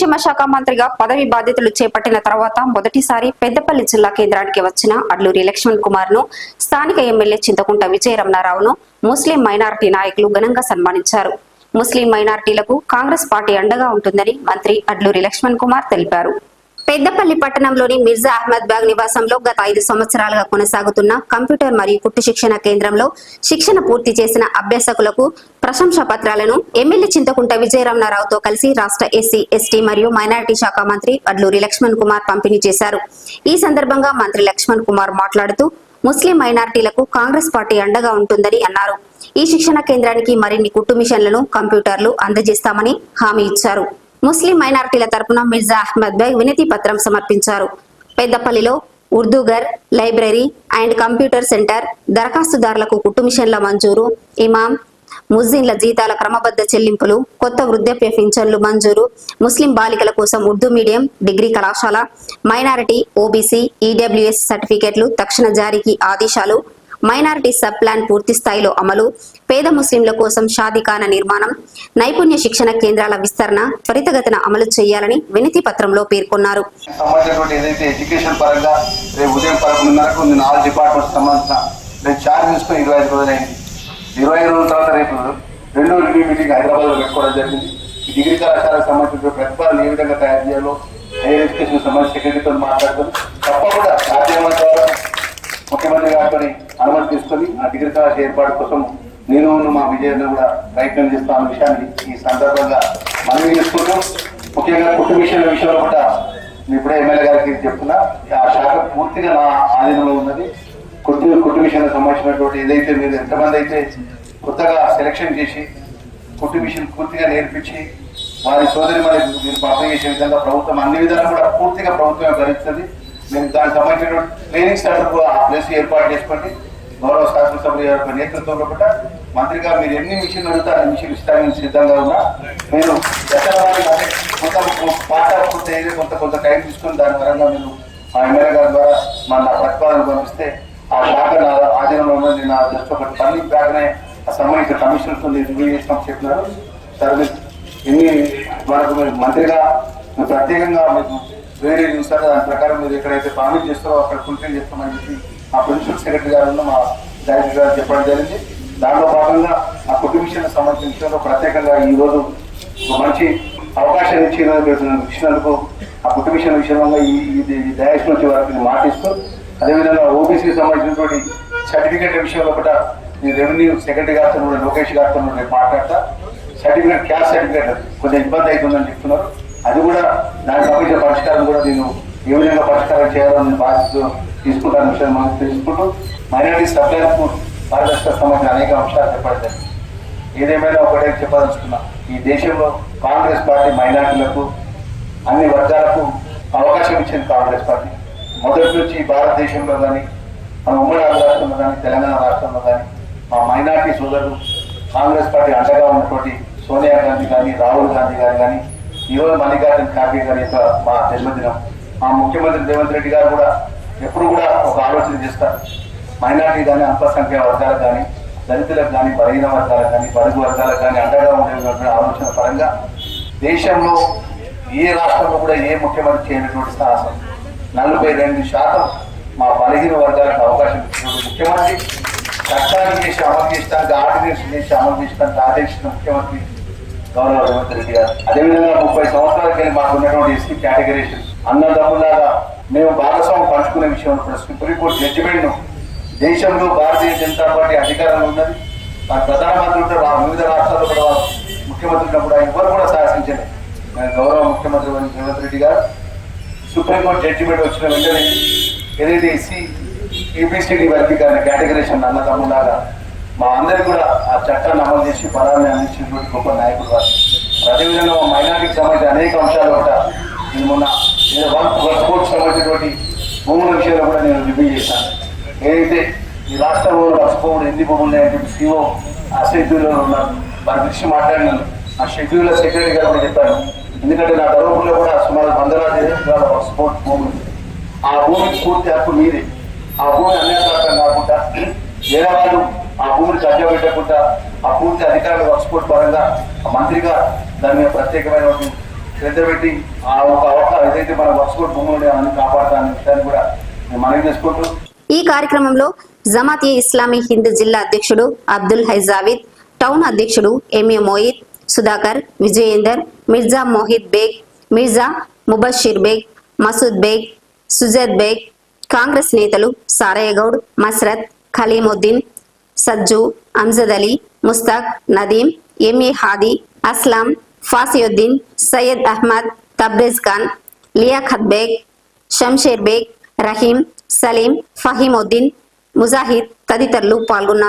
సంక్షేమ శాఖ మంత్రిగా పదవి బాధ్యతలు చేపట్టిన తర్వాత మొదటిసారి పెద్దపల్లి జిల్లా కేంద్రానికి వచ్చిన అడ్లూరి లక్ష్మణ్ కుమార్ను స్థానిక ఎమ్మెల్యే చింతకుంట విజయరమణారావును ముస్లిం మైనారిటీ నాయకులు ఘనంగా సన్మానించారు. ముస్లిం మైనారిటీలకు కాంగ్రెస్ పార్టీ అండగా ఉంటుందని మంత్రి అడ్లూరి లక్ష్మణ్ కుమార్ తెలిపారు. పెద్దపల్లి పట్టణంలోని మిర్జా అహ్మద్ బాగ్ నివాసంలో గత ఐదు సంవత్సరాలుగా కొనసాగుతున్న కంప్యూటర్ మరియు కుట్టు శిక్షణ కేంద్రంలో శిక్షణ పూర్తి చేసిన అభ్యాసకులకు ప్రశంసా పత్రాలను ఎమ్మెల్యే చింతకుంట విజయరమణారావుతో కలిసి రాష్ట్ర ఎస్సీ ఎస్టీ మరియు మైనారిటీ శాఖ మంత్రి అడ్లూరి లక్ష్మణ్ కుమార్ పంపిణీ చేశారు. ఈ సందర్భంగా మంత్రి లక్ష్మణ్ కుమార్ మాట్లాడుతూ ముస్లిం మైనార్టీలకు కాంగ్రెస్ పార్టీ అండగా ఉంటుందని అన్నారు. ఈ శిక్షణ కేంద్రానికి మరిన్ని కుట్టు మిషన్లను కంప్యూటర్లు అందజేస్తామని హామీ ఇచ్చారు. ముస్లిం మైనారిటీల తరపున మిర్జా అహ్మద్ బై వినతి పత్రం సమర్పించారు. పెద్దపల్లిలో Urdughar library and computer centre దరఖాస్తుదారులకు కుట్టు మిషన్ల మంజూరు ఇమాం ముజ్జిన్ల జీతాల క్రమబద్ధ చెల్లింపులు కొత్త వృద్ధాప్య పింఛన్లు మంజూరు ముస్లిం బాలికల కోసం ఉర్దూ మీడియం డిగ్రీ కళాశాల మైనారిటీ ఓబీసీ ఈడబ్ల్యూఎస్ సర్టిఫికెట్లు తక్షణ జారీకి ఆదేశాలు మైనారిటీ సబ్ ప్లాన్ పూర్తి స్థాయిలో అమలు పేద ముస్లింల కోసం షాదికాన నిర్మాణం నైపుణ్య శిక్షణ కేంద్రాల విస్తరణ త్వరితగతిన అమలు చేయాలని వినతి పత్రంలో పేర్కొన్నారు. ఇరవై రోజుల తర్వాత రేపు రెండో మీటింగ్ హైదరాబాద్లో పెట్టుకోవడం జరిగింది. ఈ డిగ్రీ కళాశాలకు సంబంధించిన ప్రతిపాదనలు ఏ విధంగా తయారు చేయాలో హైయర్ ఎడ్యుకేషన్ సంబంధించిన సెక్రటరీతో మాట్లాడుతుంది తప్పకుండా సాధ్యమైనంత వరకు ముఖ్యమంత్రి గారితో అనుమతి తీసుకొని ఆ డిగ్రీ కళాశాల ఏర్పాటు కోసం నేను మా విజయను కూడా ప్రయత్నం చేస్తాను విషయాన్ని ఈ సందర్భంగా మనవి చేసుకుంటూ ముఖ్యంగా కుటుంబ విషయాల విషయంలో కూడా ఇప్పుడే ఎమ్మెల్యే గారికి చెప్తున్నా. ఆ శాఖ పూర్తిగా నా ఆధీనంలో ఉన్నది. కుట్టు కుట్టు విషయానికి సంబంధించినటువంటి ఏదైతే మీరు ఎంతమంది అయితే కొత్తగా సెలక్షన్ చేసి కుట్టు మిషన్ పూర్తిగా నేర్పించి వారి సోదరి మరి మీరు పంపిణీ చేసే విధంగా ప్రభుత్వం అన్ని విధాలు కూడా పూర్తిగా ప్రభుత్వమే భరిస్తుంది. మేము దానికి సంబంధించిన ట్రైనింగ్ సెంటర్ ఆ ప్లేస్ ఏర్పాటు చేసుకోండి. గౌరవ శాసనసభ యొక్క నేతృత్వంలో కూడా మంత్రిగా మీరు ఎన్ని మిషన్ అడుగుతారు అన్ని మిషన్ ఇస్తానికి సిద్ధంగా ఉన్నా. నేను కొంత పాట కొంత ఏదో కొంత కొంత టైం తీసుకొని దాని పరంగా నేను మా ఎమ్మెల్యే గారి ద్వారా మన నా ప్రతిపాదన పంపిస్తే ఆ శాఖ నా ఆధీనంలో ఉన్నది. నా జస్ట్ ఒక పని బ్యాగ్నే ఆ సంబంధించిన కమిషనర్స్ రివ్యూ చేసినాం చెప్పినారు. సర్వీస్ ఎన్ని మనకు మీరు మంత్రిగా ప్రత్యేకంగా మీకు వేరే చూస్తారు దాని ప్రకారం మీరు ఎక్కడైతే ప్రామిస్ చేస్తారో అక్కడ ఫుల్ఫిల్ చేస్తామని చెప్పి ఆ ప్రిన్సిపల్ సెక్రటరీ గారు మా డైరెక్టర్ గారు చెప్పడం జరిగింది. దానిలో భాగంగా ఆ కుటుంబ సంబంధించిన విషయంలో ప్రత్యేకంగా ఈ రోజు మంచి అవకాశం ఇచ్చిన ఇచ్చినందుకు ఆ కుటుంబ విషయం విషయంలో ఈ ఇది దయాస్ నుంచి వారికి మాటిస్తూ అదేవిధంగా ఓబీసీకి సంబంధించినటువంటి సర్టిఫికేట్ విషయంలో కూడా నేను రెవెన్యూ సెక్రటరీ గారితో కూడా లోకేష్ గారితో కూడా మాట్లాడతా. సర్టిఫికేట్ క్యాస్ట్ సర్టిఫికేట్ కొంచెం ఇబ్బంది అవుతుందని చెప్తున్నారు అది కూడా దానికి సంబంధించిన పరిష్కారం కూడా నేను ఏ విధంగా పరిష్కారం చేయాలని బాధ్యత తీసుకుంటాను విషయం మనం తెలుసుకుంటూ మైనారిటీ సభ్యులకు పారదర్శక సంబంధించిన అనేక అంశాలు చెప్పడం ఏదేమైనా ఒకటే చెప్పదలుచుకున్నా ఈ దేశంలో కాంగ్రెస్ పార్టీ మైనార్టీలకు అన్ని వర్గాలకు అవకాశం ఇచ్చింది కాంగ్రెస్ పార్టీ. మొదటి నుంచి భారతదేశంలో కానీ మన ఉమ్మడి రాష్ట్రంలో కానీ తెలంగాణ రాష్ట్రంలో కానీ మా మైనార్టీ సోదరులు కాంగ్రెస్ పార్టీ అండగా ఉన్నటువంటి సోనియా గాంధీ కానీ రాహుల్ గాంధీ గారు కానీ ఈరోజు మల్లికార్జున ఖార్గే గారి యొక్క మా జన్మదినం. మా ముఖ్యమంత్రి రేవంత్ రెడ్డి గారు కూడా ఎప్పుడు కూడా ఒక ఆలోచన చేస్తారు. మైనార్టీ కానీ అల్పసంఖ్య వర్గాలకు కానీ దళితులకు కానీ బలహీన వర్గాలకు కానీ బడుగు వర్గాలకు కానీ అండగా ఉండేటువంటి ఆలోచన పరంగా దేశంలో ఏ రాష్ట్రంలో కూడా ఏ ముఖ్యమంత్రి చేయనటువంటి సాహసం. నలభై రెండు శాతం మా బలహీన వర్గాలకు అవకాశం ఇచ్చినటువంటి ముఖ్యమంత్రి. చట్టాన్ని చేసి అమలు చేసడానికి ఆర్డినెన్స్ చేసి అమలు చేసడానికి ఆదేశించిన ముఖ్యమంత్రి గౌరవ రేవంత్ రెడ్డి గారు అదేవిధంగా ముప్పై సంవత్సరాల కింద మాకు ఉన్నటువంటి ఎస్సీ కేటగిరీషన్ అన్నదమ్ములాగా మేము భాగస్వామ్యం పంచుకునే విషయంలో కూడా సుప్రీంకోర్టు జడ్జిమెంట్ను దేశంలో భారతీయ జనతా పార్టీ అధికారంలో ఉన్నది. మా ప్రధానమంత్రి ఉంటే వా- వివిధ రాష్ట్రాల్లో కూడా వారు ముఖ్యమంత్రులు కూడా ఎవరు కూడా శాసించలేదు. నేను గౌరవ ముఖ్యమంత్రి రేవంత్ రెడ్డి గారు సుప్రీంకోర్టు జడ్జిమెంట్ వచ్చిన వెంటనే ఏదైతే ఎస్సీ ఏపీసీడీ వర్గీకరణ కేటగరీషన్ అన్నదమ్ములాగా మా అందరికి కూడా ఆ చట్టాన్ని అమలు చేసి బలాన్ని అందించినటువంటి గొప్ప నాయకుడు వారు. అదేవిధంగా మా మైనార్టీకి సంబంధించిన అనేక అంశాలు కూడా నేను మొన్న నేను వర్క్ వర్క్ సంబంధించినటువంటి భూముల విషయంలో కూడా నేను రివ్యూ చేశాను. ఏదైతే ఈ రాష్ట్రంలో వర్షపోవులు ఎన్ని భూములు ఉన్నాయని చెప్పి సీఓ ఆ షెడ్యూల్లో ఉన్నారు వారి గురించి మాట్లాడినాను. ఆ షెడ్యూల్లో సెక్రటరీ గారు కూడా చెప్పాను ఎందుకంటే నా ధర్మపురంలో కూడా సుమారు వందలాది ఎకరాల భూములు ఆ భూమికి పూర్తి హక్కు మీదే. ఆ భూమి అన్యాయకరం కాకుండా వేరే వాళ్ళు ఆ భూమిని కబ్జా పెట్టకుండా ఆ పూర్తి అధికారులు వర్క్స్పోర్ట్ పరంగా ఆ మంత్రిగా దాని మీద ప్రత్యేకమైన శ్రద్ధ పెట్టి ఆ ఒక అవకాశం ఏదైతే మన వర్షకోట్ భూములు అన్ని అవన్నీ కాపాడుతానని విషయాన్ని కూడా నేను మనవి చేసుకుంటూ ఈ కార్యక్రమంలో జమాతీ ఇస్లామీ హింద్ జిల్లా అధ్యక్షుడు అబ్దుల్ హైజావిద్ టౌన్ అధ్యక్షుడు ఎంఏ మోయిద్ సుధాకర్ విజయేందర్ మిర్జా మోహిద్ బేగ్ మిర్జా ముబషీర్ బేగ్ మసూద్ బేగ్ సుజద్ బేగ్ కాంగ్రెస్ నేతలు సారయ్య గౌడ్ మస్రత్ ఖలీముద్దీన్ సజ్జు అంజద్ అలీ ముస్తాక్ నదీం ఎంఏ హాదీ అస్లాం ఫాసియుద్దీన్ సయ్యద్ అహ్మద్ తబ్రేజ్ ఖాన్ లియాఖత్ బేగ్ షంషేర్ బేగ్ రహీం సలీం ఫహీముద్దీన్ ముజాహిద్ తదితరులు పాల్గొన్నారు.